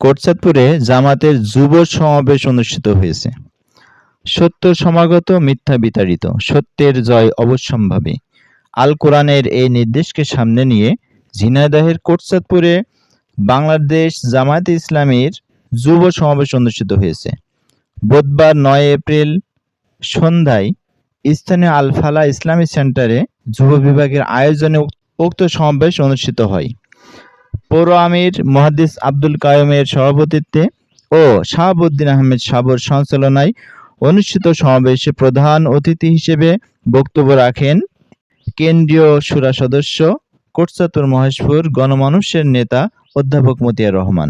কোটচাঁদপুরে জামাতের যুব সমাবেশ অনুষ্ঠিত হয়েছে। সত্য সমাগত, মিথ্যা বিতাড়িত, সত্যের জয় অবশ্যম্ভাবী। আল কোরআনের এই নির্দেশকে সামনে নিয়ে ঝিনাইদহের কোটচাঁদপুরে বাংলাদেশ জামায়াত ইসলামীর যুব সমাবেশ অনুষ্ঠিত হয়েছে। বুধবার নয় এপ্রিল সন্ধ্যায় স্থানীয় আলফালা ইসলামী সেন্টারে যুব বিভাগের আয়োজনে উক্ত সমাবেশ অনুষ্ঠিত হয়। পৌর আমির মহাদিস আব্দুল কায়ুমের সভাপতিত্বে ও শাহাবুদ্দিন আহমেদ সাবর সঞ্চালনায় অনুষ্ঠিত সমাবেশে প্রধান অতিথি হিসেবে বক্তব্য রাখেন কেন্দ্রীয় সুরা সদস্য কোটচাতুর মহেশপুর গণমানুষের নেতা অধ্যাপক মতিয়ার রহমান।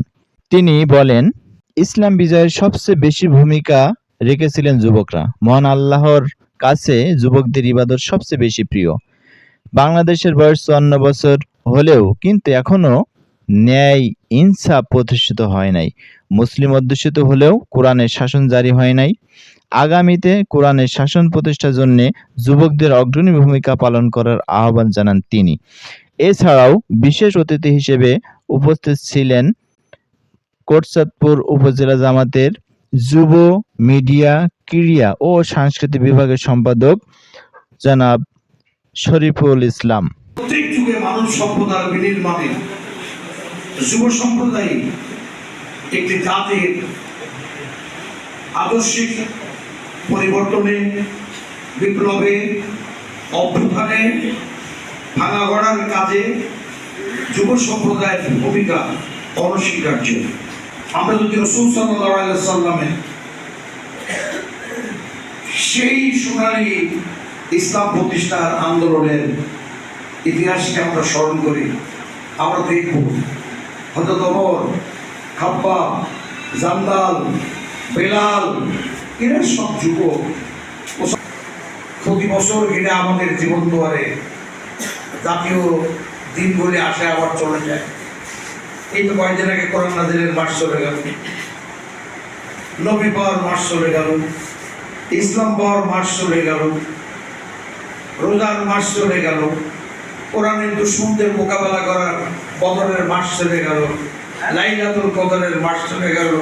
তিনি বলেন, ইসলাম বিজয়ের সবচেয়ে বেশি ভূমিকা রেখেছিলেন যুবকরা। মহান আল্লাহর কাছে যুবকদের ইবাদত সবচেয়ে বেশি প্রিয়। বাংলাদেশের বয়স চুয়ান্ন বছর হলেও কিন্তু এখনও ন্যায় ইনসাফ প্রতিষ্ঠিত হয় নাই। মুসলিম অধ্যুষিত হলেও কোরআনের শাসন জারি হয় নাই। আগামীতে কোরআনের শাসন প্রতিষ্ঠার জন্য যুবকদের অগ্রণী ভূমিকা পালন করার আহ্বান জানান তিনি। এছাড়াও বিশেষ অতিথি হিসেবে উপস্থিত ছিলেন কোটচাঁদপুর উপজেলা জামাতের যুব মিডিয়া, ক্রীড়া ও সাংস্কৃতিক বিভাগের সম্পাদক জনাব শরীফুল ইসলাম। প্রত্যেক যুগে মানব সভ্যতার বিনির্মাণে যুব সম্প্রদায় একটি জাতির আদর্শিক পরিবর্তনে, বিপ্লবে অভ্যুত্থানে ভাঙা গড়ার কাজে যুব সম্প্রদায়ের ভূমিকা অনস্বীকার্য। আমরা যদি রসুল সাল্লাহ সেই সোনালী ইসলাম প্রতিষ্ঠার আন্দোলনের ইতিহাসকে আমরা স্মরণ করি, আমরা দেখব হজরত অমর খাপ্পা জান্দাল বেলাল, এরা সব যুবক। প্রতি বছর এরা আমাদের জীবন দুয়ারে জাতীয় দিন বলে আসে আবার চলে যায়। এই তো কয়েকদিন আগে কোরআন নাজিরের মাস চলে গেল। নবী পাওয়ার মাস চলে গেল। ইসলাম পাওয়ার মাস চলে গেল। রোজার মাস চলে গেল। কোরআনের দুশ্মনদের মোকাবেলা করার বদরের মাস চলে গেল, লাইলাতুল কদরের মাস চলে গেল,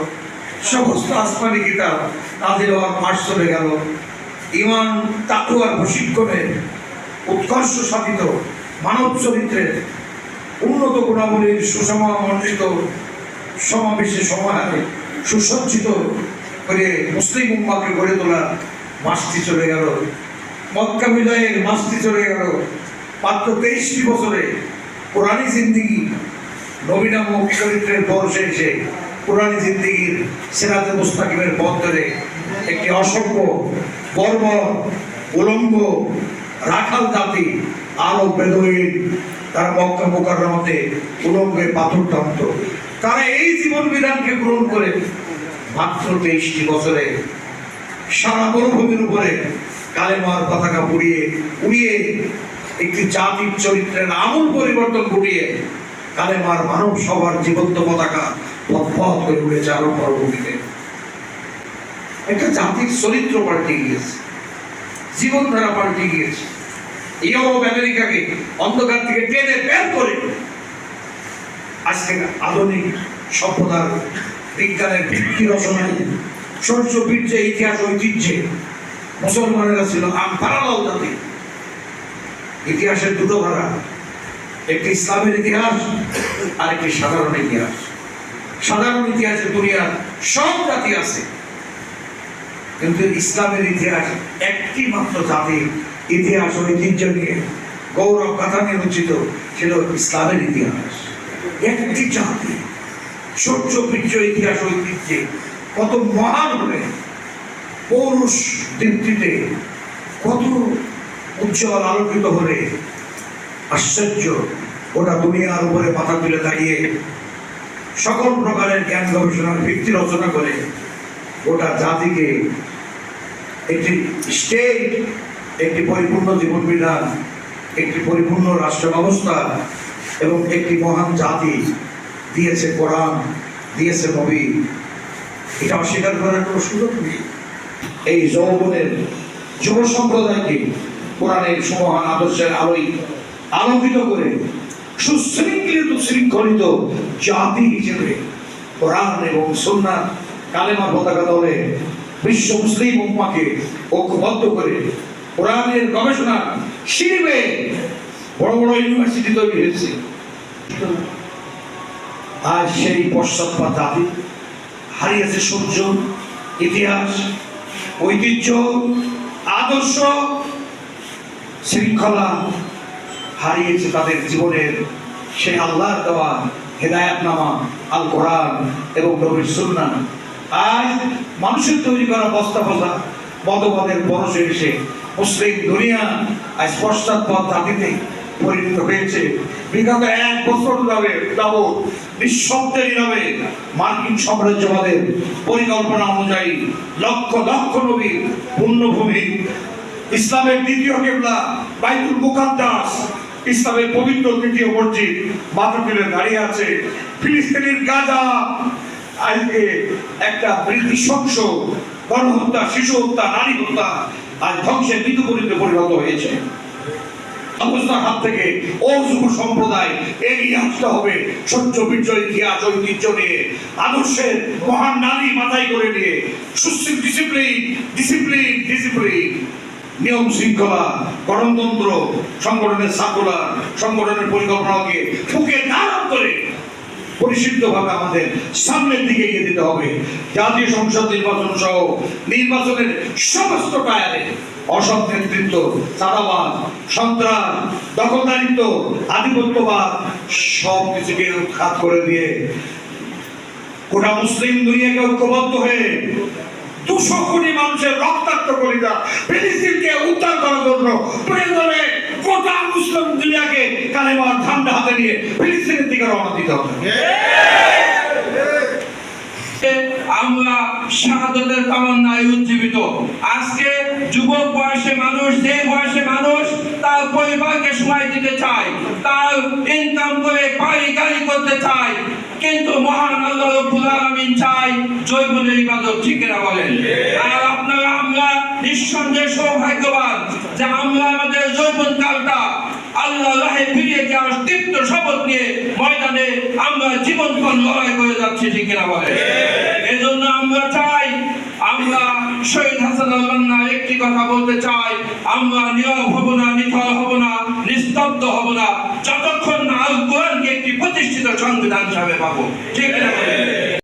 সমস্ত আসমানি কিতাব তাদের হওয়ার মাস চলে গেল। ইমান তাকুয়ার প্রশিক্ষণের, উৎকর্ষ সাধিত, মানব চরিত্রের উন্নত গুণাবলীর সুসমামণ্ডিত সমাবেশে সমাহারে সুসজ্জিত করে মুসলিম উম্মাকে গড়ে তোলার মাসটি চলে গেল। মক্কা বিজয়ের মাসটি চলে গেল। মাত্র তেইশটি বছরে কোরআনী জিন্দিগি নবীনামক চরিত্রের বর্ষে এসে পুরানি জিন্দিগির সেরাতে মুস্তাকিমের পথ ধরে একটি অসভ্য বর্ব উলঙ্গ, রাখাল জাতি আরও বেদইন তারা মক্কা মোকাররমাতে উলঙ্গে পাথর টানত তারা এই জীবন বিধানকে গ্রহণ করে মাত্র তেইশটি বছরে সারা মরুভূমির উপরে কালেমার পতাকা পুড়িয়ে উড়িয়ে একটি জাতির চরিত্রের আমূল পরিবর্তন ঘটিয়ে কালেমার মানব সভার জীবন্ত পতাকা পথ করে উড়েছে আরও মরুভূমিতে একটা জাতির চরিত্র পাল্টে গিয়েছে, জীবনধারা পাল্টে গিয়েছে। ইউরোপ, আমেরিকাকে অন্ধকার থেকে টেনে বের করে আজকে আধুনিক সভ্যতার বিজ্ঞানের ভিত্তি রচনায় শৌর্য বীর্যে ইতিহাস ঐতিহ্যে মুসলমানেরা ছিল আম্পারালাল জাতি। ইতিহাসের দুটো ধারা একটি ইসলামের ইতিহাস আর একটি সাধারণ ইতিহাস। সাধারণ ইতিহাসে দুনিয়ার সব জাতি আছে, কিন্তু ইসলামের ইতিহাস একটি মাত্র জাতির ইতিহাস ঐতিহ্য নিয়ে গৌরব কথা নিয়ে রচিত ছিল ইসলামের ইতিহাস। একটি জাতি, সূর্য, বীর্য, ইতিহাস ঐতিহ্যে কত মহান হলে পৌরুষ দীপ্তিতে কত উজ্জ্বল আলোকিত হলে আশ্চর্য ওটা দুনিয়ার উপরে মাথা তুলে দাঁড়িয়ে সকল প্রকারের জ্ঞান গবেষণার ভিত্তি রচনা করে গোটা জাতিকে একটি স্টেট একটি পরিপূর্ণ জীবন বিধান একটি পরিপূর্ণ রাষ্ট্র ব্যবস্থা এবং একটি মহান জাতি দিয়েছে কোরআন, দিয়েছে নবী। এটা অস্বীকার করার কোনো সুযোগ নেই। এই যৌবনের যুব সম্প্রদায়কে কোরআনের সমহান আদর্শের আলোয় আলোকিত করে সুশৃঙ্খলিত শৃঙ্খলিত জাতি হিসেবে কোরআন এবং সুন্নাত কালেমা পতাকা দলে বিশ্ব মুসলিম উম্মাকে ঐক্যবদ্ধ করে কোরআনের গবেষণা শিল্পে বড় বড় ইউনিভার্সিটি তৈরি হয়েছে। আজ সেই পশ্চাৎপদ জাতি হারিয়েছে সূর্য, ইতিহাস, ঐতিহ্য, আদর্শ শৃঙ্খলা হারিয়েছে তাদের জীবনের সেই আল্লাহর দেওয়া হেদায়াতনামা আল কোরআন এবং নবীর সুন্নাহ। আজ মানুষের তৈরি করা বস্তা বসা মতবাদের পরশে এসে মুসলিম দুনিয়া আজ পশ্চাৎপদ জাতিতে পরিণত হয়েছে। বিগত এক বছর যাবে যাবৎ নিঃশব্দে নীরবে মার্কিন সাম্রাজ্যবাদের পরিকল্পনা অনুযায়ী লক্ষ লক্ষ নবীর পুণ্যভূমি ইসলামের দ্বিতীয় কেবলা, বাইতুল মুকাদ্দাস। ইসলামের পবিত্র তৃতীয় মসজিদ মাথা তুলে দাঁড়িয়ে আছে। ফিলিস্তিনের গাজা। আজকে একটা নৃশংস গণহত্যা, শিশু হত্যা, নারী হত্যা আজ ধ্বংসের মৃত্যুপরিতে পরিণত হয়েছে। অবস্থার হাত থেকে ও যুব সম্প্রদায় এগিয়ে আসতে হবে সহ্য বীর্য, ইতিহাস, ঐতিহ্য নিয়ে, আদর্শের মহান নারী মাথায় করে নিয়ে সুস্থির ডিসিপ্লিন ডিসিপ্লিন ডিসিপ্লিন নিয়ম শৃঙ্খলা, গণতন্ত্র, সংগঠনের সার্কুলার সংগঠনের পরিকল্পনাকে ফুকে ধারণ করে পরিশুদ্ধভাবে আমাদের সামনের দিকে এগিয়ে দিতে হবে। জাতীয় সংসদ নির্বাচন সহ নির্বাচনের সমস্ত টায়ারে অসৎ নেতৃত্ব চাঁদাবাদ সন্ত্রাস, দখলদারিত্ব, আধিপত্যবাদ সব কিছুকে উৎখাত করে দিয়ে গোটা মুসলিম দুনিয়াকে ঐক্যবদ্ধ হয়ে দুশো কোটি মানুষের রক্তাক্ত কলিতা ফিলিস্তিনকে উদ্ধার করার জন্য প্রয়োজনে গোটা মুসলিম দুনিয়াকে কালেমার ঠান্ডা হাতে নিয়ে ফিলিস্তিনের দিকে রওনা দিতে হবে। আমরা শাহাদতের তামান্নায় উজ্জীবিত। আজকে যুবক বয়সে মানুষ যে বয়সে মানুষ তার পরিবারকে সময় দিতে চায়, তার ইনকাম করে বাড়ি গাড়ি করতে চায়, কিন্তু মহান আল্লাহ রব্বুল চাই জৈবনের ইবাদত ঠিক না বলেন? আর আপনারা, আমরা নিঃসন্দেহে সৌভাগ্যবান যে আমরা আমাদের যৌবন কালটা আল্লাহ রাহে ফিরিয়ে যাওয়ার তৃপ্ত শপথ নিয়ে ময়দানে আমরা জীবনপণ লড়াই করে যাচ্ছি ঠিক না বলে? এজন্য আমরা চাই আমরা শহীদ হাসান আল বান্নার একটি কথা বলতে চাই আমরা নীরব হব না নিথর হব না নিস্তব্ধ হব না যতক্ষণ না আল কোরআনকে একটি প্রতিষ্ঠিত সংবিধান হিসাবে পাবো ঠিক না বলে?